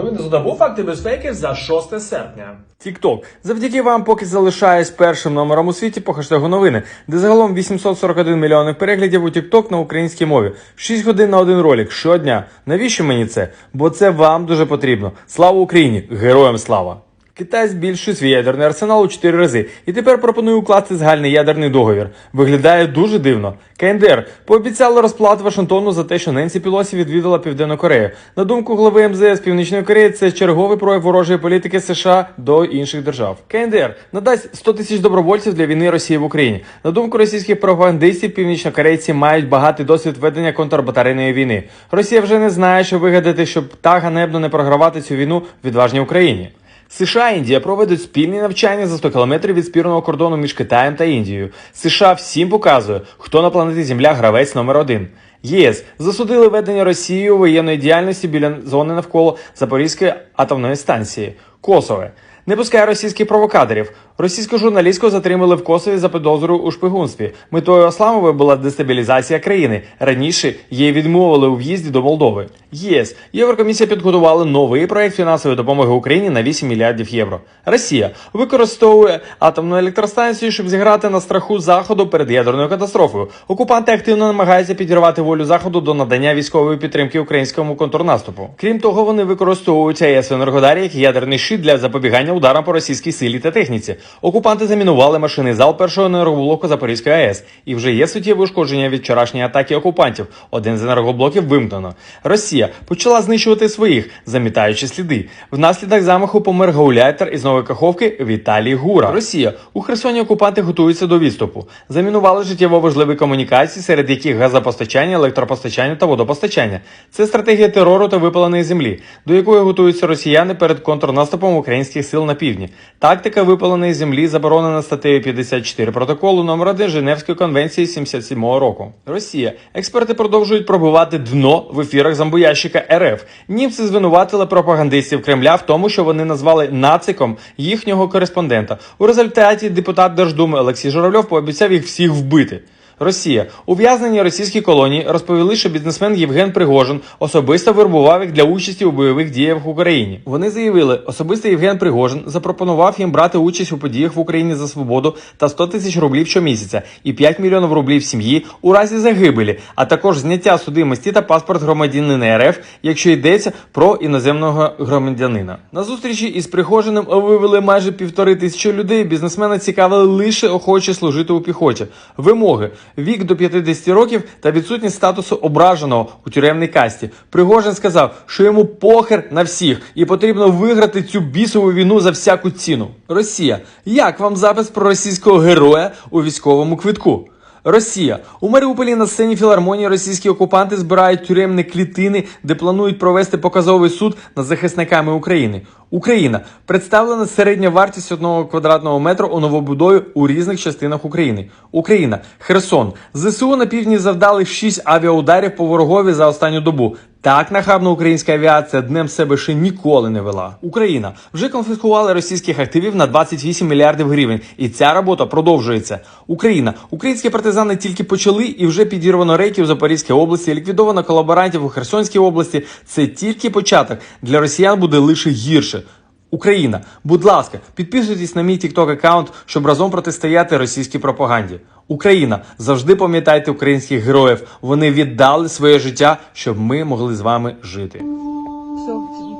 Новини за добу факти безпеки за 6 серпня. Тікток Завдяки вам поки залишаюсь першим номером у світі по хештегу новини, де загалом 841 мільйонів переглядів у Тікток на українській мові. 6 годин на один ролик щодня. Навіщо мені це? Бо це вам дуже потрібно. Слава Україні! Героям слава! Китай збільшує ядерний арсенал у 4 рази і тепер пропонує укласти загальний ядерний договір. Виглядає дуже дивно. КНДР пообіцяли розплату Вашингтону за те, що Ненсі Пілосі відвідала Південну Корею. На думку глави МЗС Північної Кореї, це черговий прояв ворожої політики США до інших держав. КНДР надасть 100 тисяч добровольців для війни Росії в Україні. На думку російських пропагандистів, північнокорейці мають багатий досвід ведення контрбатарейної війни. Росія вже не знає, що вигадати, щоб так ганебно не програвати цю війну відважній Україні. США і Індія проведуть спільні навчання за 100 кілометрів від спірного кордону між Китаєм та Індією. США всім показує, хто на планеті Земля гравець номер один. ЄС засудили ведення Росією воєнної діяльності біля зони навколо Запорізької атомної станції. Косове не пускає російських провокаторів. Російську журналістку затримали в Косові за підозрою у шпигунстві. Метою Асламової була дестабілізація країни. Раніше їй відмовили у в'їзді до Молдови. ЄС Єврокомісія підготувала новий проект фінансової допомоги Україні на 8 мільярдів євро. Росія використовує атомну електростанцію, щоб зіграти на страху заходу перед ядерною катастрофою. Окупанти активно намагаються підірвати волю заходу до надання військової підтримки українському контрнаступу. Крім того, вони використовують АЕС Енергодарі як ядерний щит для запобігання ударам по російській силі та техніці. Окупанти замінували машини зал першого енергоблоку Запорізької АЕС, і вже є суттєві ушкодження від вчорашньої атаки окупантів. Один з енергоблоків вимкнено. Росія почала знищувати своїх, замітаючи сліди. Внаслідок замаху помер гауляйтер із нової каховки Віталій Гура. Росія у Херсоні окупанти готуються до відступу. Замінували життєво важливі комунікації, серед яких газопостачання, електропостачання та водопостачання. Це стратегія терору та випаленої землі, до якої готуються росіяни перед контрнаступом українських сил на півдні. Тактика випаленої землі заборонена статтею 54 протоколу номер 1 Женевської конвенції 77 року. Росія. Експерти продовжують пробувати дно в ефірах зомбоящика РФ. Німці звинуватили пропагандистів Кремля в тому, що вони назвали нациком їхнього кореспондента. У результаті депутат Держдуми Олексій Журавльов пообіцяв їх всіх вбити. Росія ув'язнені російські колонії розповіли, що бізнесмен Євген Пригожин особисто вербував їх для участі у бойових діях в Україні. Вони заявили, особисто Євген Пригожин запропонував їм брати участь у подіях в Україні за свободу та 100 тисяч рублів щомісяця і 5 мільйонів рублів сім'ї у разі загибелі, а також зняття судимості та паспорт громадянина РФ, якщо йдеться про іноземного громадянина. На зустрічі із Пригожиним вивели майже півтори тисячі людей. Бізнесмена цікавили лише охочі служити у піхоті. Вимоги вік до 50 років та відсутність статусу ображеного у тюремній касті. Пригожин сказав, що йому похер на всіх і потрібно виграти цю бісову війну за всяку ціну. Росія, як вам запис про російського героя у військовому квитку? Росія у Маріуполі на сцені філармонії російські окупанти збирають тюремні клітини, де планують провести показовий суд над захисниками України. Україна представлена середня вартість одного квадратного метру у новобудові у різних частинах України. Україна, Херсон, ЗСУ на півдні завдали 6 авіаударів по ворогові за останню добу. Так нахабно українська авіація днем себе ще ніколи не вела. Україна вже конфіскувала російських активів на 28 мільярдів гривень, і ця робота продовжується. Україна, українські партизани тільки почали і вже підірвано рейки в Запорізькій області, ліквідовано колаборантів у Херсонській області. Це тільки початок. Для росіян буде лише гірше. Україна, будь ласка, підписуйтесь на мій TikTok аккаунт, щоб разом протистояти російській пропаганді. Україна, завжди пам'ятайте українських героїв. Вони віддали своє життя, щоб ми могли з вами жити. Все,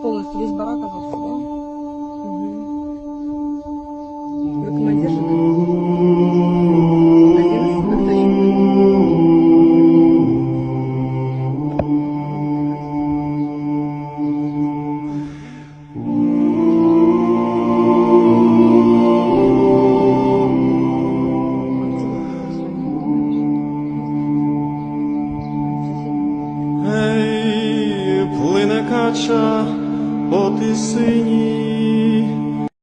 полностью весь барак да? Угу. Вы Ей, плине ти тисині,